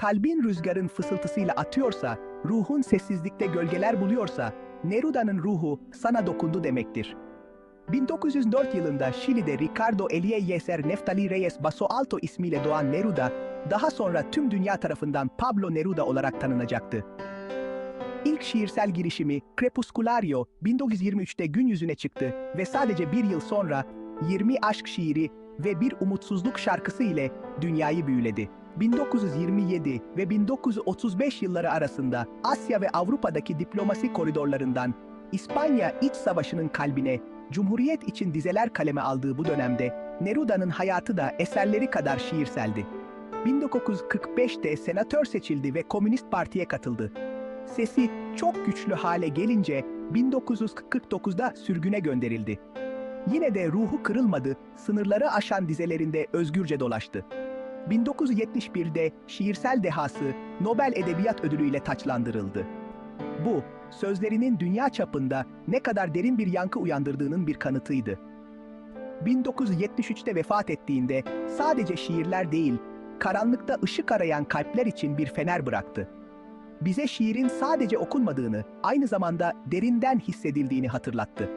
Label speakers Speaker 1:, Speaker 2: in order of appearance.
Speaker 1: kalbin rüzgarın fısıltısıyla atıyorsa, ruhun sessizlikte gölgeler buluyorsa, Neruda'nın ruhu sana dokundu demektir. 1904 yılında Şili'de Ricardo Eliezer Neftali Reyes Baso Alto ismiyle doğan Neruda, daha sonra tüm dünya tarafından Pablo Neruda olarak tanınacaktı. İlk şiirsel girişimi Crepusculario 1923'te gün yüzüne çıktı ve sadece bir yıl sonra 20 aşk şiiri ve bir umutsuzluk şarkısı ile dünyayı büyüledi. 1927 ve 1935 yılları arasında Asya ve Avrupa'daki diplomasi koridorlarından İspanya İç Savaşı'nın kalbine Cumhuriyet için dizeler kaleme aldığı bu dönemde Neruda'nın hayatı da eserleri kadar şiirseldi. 1945'te senatör seçildi ve Komünist Parti'ye katıldı. Sesi çok güçlü hale gelince 1949'da sürgüne gönderildi. Yine de ruhu kırılmadı, sınırları aşan dizelerinde özgürce dolaştı. 1971'de şiirsel dehası Nobel Edebiyat Ödülü ile taçlandırıldı. Bu, sözlerinin dünya çapında ne kadar derin bir yankı uyandırdığının bir kanıtıydı. 1973'te vefat ettiğinde sadece şiirler değil, karanlıkta ışık arayan kalpler için bir fener bıraktı. Bize şiirin sadece okunmadığını, aynı zamanda derinden hissedildiğini hatırlattı.